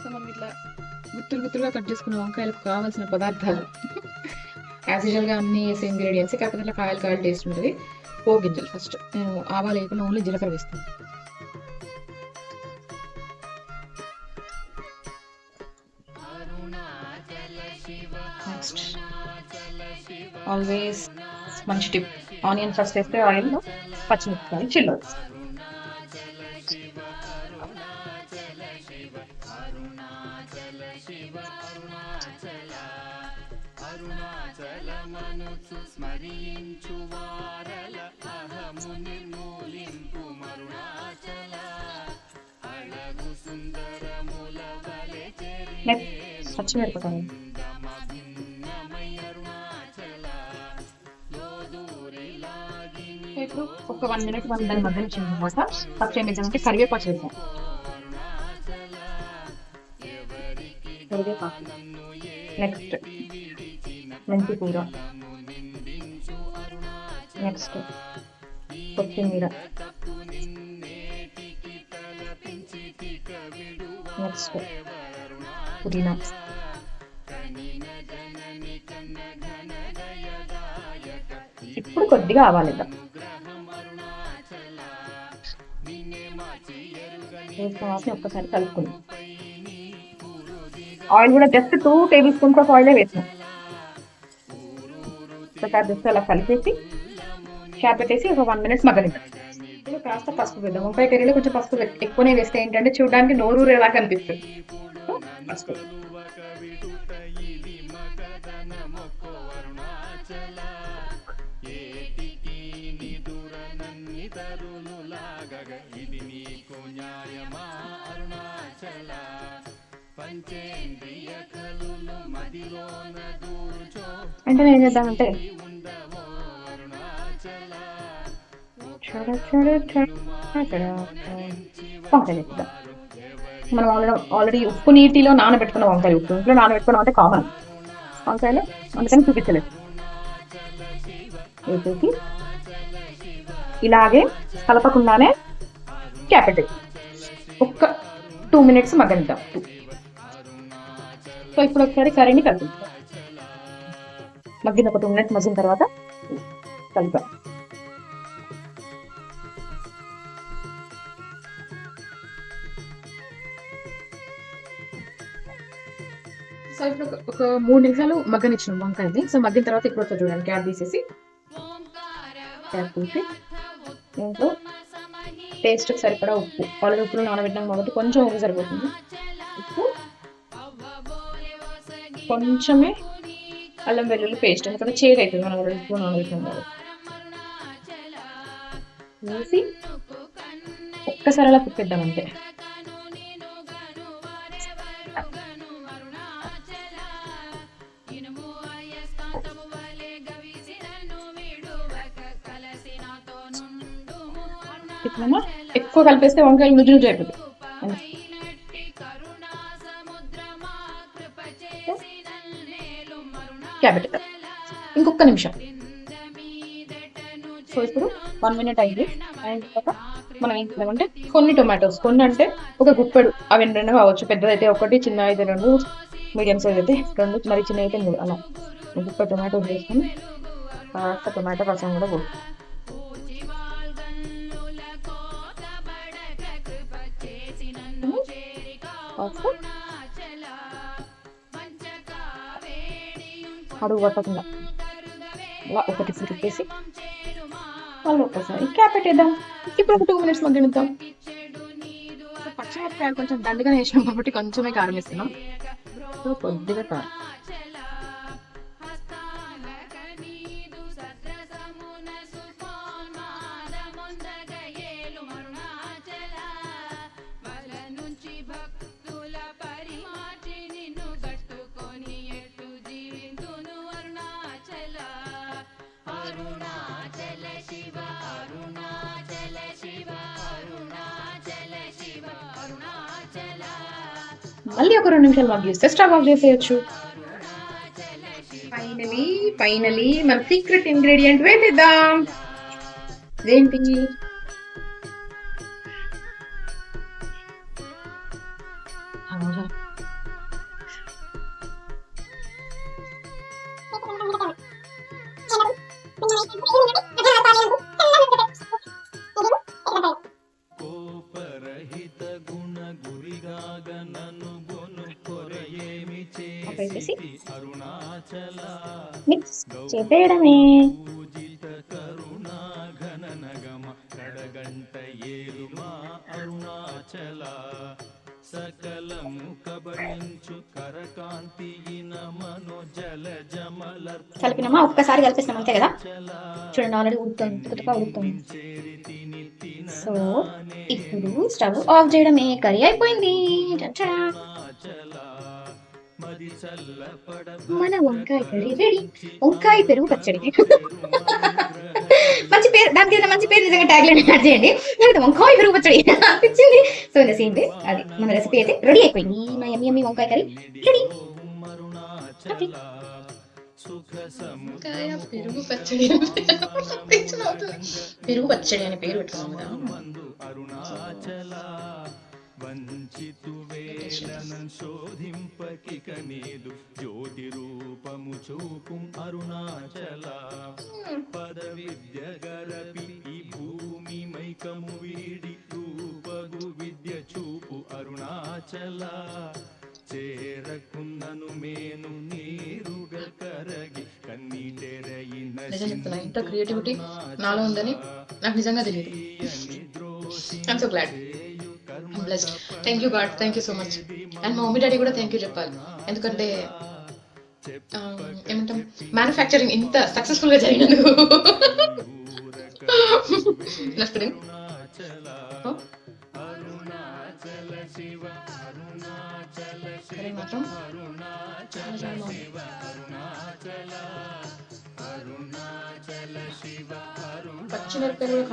So మనం ఇట్లా గుత్తులు గుత్తులుగా కట్ చేసుకున్న వంకాయలకు కావాల్సిన పదార్థాలు. యాజ్ యూజువల్గా అన్ని సేమ్ ఇంగ్రీడియంట్స్ కాకపోతే కాయలు కాయలు టేస్ట్ ఉంటుంది. పోపు గింజలు ఫస్ట్ నేను ఆవాలు వేయకుండా ఓన్లీ జీలకర్ర వేస్తాను. నెక్స్ట్ ఆల్వేస్ మంచి టిప్ ఆనియన్ ఫస్ట్ వేస్తే ఆయిల్లో పచ్చిమిరపకాయలు చిల్లు నెక్స్ట్ పచ్చిమిరపకాయలు ఇప్పుడు ఒక వన్ మినిట్ వన్ దాని మధ్య నుంచి అనమాట ఫస్ట్ ఏం చేద్దామంటే కరివేపాకు వేద్దాం కరివేపాకు. నెక్స్ట్. మెంతి కూర నెక్స్ట్. కొత్తిమీర నెక్స్ట్ పుదీనా. ఇప్పుడు కొద్దిగా ఆవాలిద్దాం వేసుకుని ఒక్కసారి కలుపుకుందాం. ఆయిల్ కూడా just two table spoons of ఆయిలే వేసినాం. ఒకసారి జస్ట్ అలా కలిపేసి క్యాప్ పెట్టేసి ఒక వన్ మినిట్స్ మగ్గనిద్దాం ఇప్పుడు కాస్త పసుపు వేద్దాం. వంకాయ కర్రీలో కొంచెం పసుపు ఎక్కువనే వేస్తే ఏంటంటే చూడడానికి నోరూరేలా కనిపిస్తుంది. పసుపు. వెంటనే ఏం చేద్దామంటే వంకాయలు మనం ఆల్రెడీ ఆల్రెడీ ఉప్పు నీటిలో నానబెట్టుకున్న వంకాయలు. ఉప్పు ఇంట్లో నానబెట్టుకున్నాం అంటే కామన్. వంకాయలు అందుకని చూపించలేదు. వేసేసి ఇలాగే కలపకుండానే క్యాపెట్. ఒక్క టూ మినిట్స్ మగ్గనిద్దాం. సో ఇప్పుడు ఒకసారి కర్రీని కలిపిద్దాం మగ్గిన ఒక టూ మినిట్స్ మగ్గిన తర్వాత కలిపాం సో ఇప్పుడు ఒక- మూడు నిమిషాలు మగ్గనిచ్చినాం వంకాయని సో మగ్గిన తర్వాత ఇప్పుడు వస్తుంది చూడండి. క్యాప్ తీసేసి. క్యాప్ తీసి. దీంట్లో టేస్ట్ సరిపడా ఉప్పు. ఆల్రెడీ ఉప్పులో నానబెట్టినాం కాబట్టి కొంచెం ఉప్పు సరిపోతుంది. ఉప్పు. కొంచెమే అల్లం వెల్లుల్లి పేస్ట్. ఎందుకంటే చేరు అవుతుంది. మనం ఆల్రెడీ ఉప్పు నానబెట్టినాం కాబట్టి. వేసి ఒక్కసారి అలా కుక్కిద్దాం అంతే. ఇట్లా ఎక్కువ కలిపేస్తే వంకాయలు నుజ్జు నుజ్జు అయిపోతుంది క్యాబెట్ ఇంకొక నిమిషం. సో ఇప్పుడు వన్ మినిట్ అయింది. అండ్ తర్వాత మనం ఏం చేద్దామంటే కొన్ని టొమాటోస్ కొన్ని అంటే ఒక గుప్పెడు. అవి రెండు కావచ్చు. పెద్దదైతే ఒకటి చిన్న అయితే రెండు. మీడియం సైజ్ అయితే రెండు. మరి చిన్న అయితే మూడు. అలా. గుప్పెడు టొమాటోస్ వేసుకొని కాస్త టొమాటో రసం కూడా పోతుంది కాస్త అడుగు పట్టకుండా. అలా ఒకటి తిరిగేసి మళ్ళీ ఒక్కసారి క్యాప్ పెట్టేద్దాం? ఇప్పుడు ఒక టూ మినిట్స్ మగ్గనిద్దాం పచ్చిమిరపకాయలు కొంచెం దండిగా వేసినాం కాబట్టి కొంచెమే కారం వేస్తున్నాం. సో కొద్దిగా కారం. మళ్ళీ ఒక రెండు నిమిషాలు మగ్గిస్తే స్టవ్ ఆఫ్ చేసేయచ్చు. ఫైనలీ ఫైనలీ మన సీక్రెట్ ఇంగ్రీడియంట్ వేసేద్దాం. ఏంటి ఆహా. మనో జల జమలర్ప కలిపినామా? ఒక్కసారి కలిపేసినాం అంతే కదా? చూడండి ఆల్రెడీ ఉడుతుంది తుకుతుగా ఉడుతుంది సో ఇప్పుడు స్టవ్ ఆఫ్ చేయడమే. కర్రీ అయిపోయింది. చచ్చా. మన వంకాయ కర్రీ రెడీ. వంకాయ పెరుగు పచ్చడి. మంచి పేరు దానికి ఏదైనా మంచి పేరు నిజంగా ట్యాగ్ లైన్ యాడ్ చేయండి. లేకపోతే వంకాయ పెరుగు పచ్చడి. అనిపించింది. సో ఇంకా సేమ్ అది మన రెసిపీ అయితే రెడీ అయిపోయింది. మా యమ్మి యమ్మి వంకాయ కర్రీ రెడీ. పెరుగు పచ్చడి పెరుగు పచ్చడి అనే పేరు పెట్టుకున్నాం కదా. మందు అరుణాచల వంచితు వేలనం శోధింపకిక నీదు. జ్యోతి రూపము చూపు అరుణాచల. పద విద్య గరపి ఈ భూమి మైకము వీడి రూపగు విద్య చూపు అరుణాచల. చేరకున్నను మేను నీరుగ కరగి కన్నీటెరయిన ఇంత క్రియేటివిటీ నాలో ఉందని నాకు నిజంగా తెలియదు. I'm so glad blessed thank you God thank you so much and మా మమ్మీ డాడీ కూడా థ్యాంక్ యూ చెప్పాలి. ఎందుకంటే um, ఏమంటాం? మ్యానుఫ్యాక్చరింగ్ ఇంత సక్సెస్ఫుల్గా జరిగినందుకు నష్టం మాత్రం. పచ్చిమిరపకాయలు కూడా